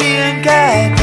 being guided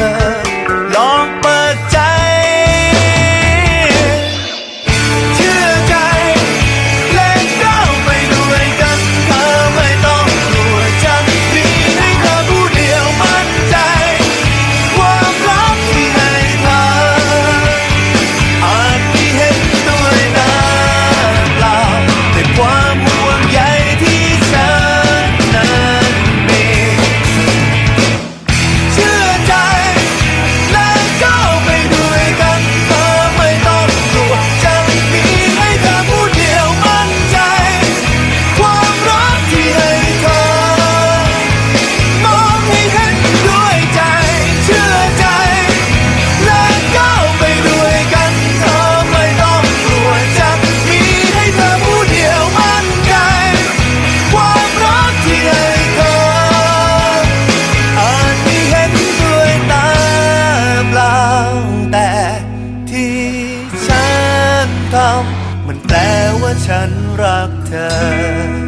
ฉันรักเธอ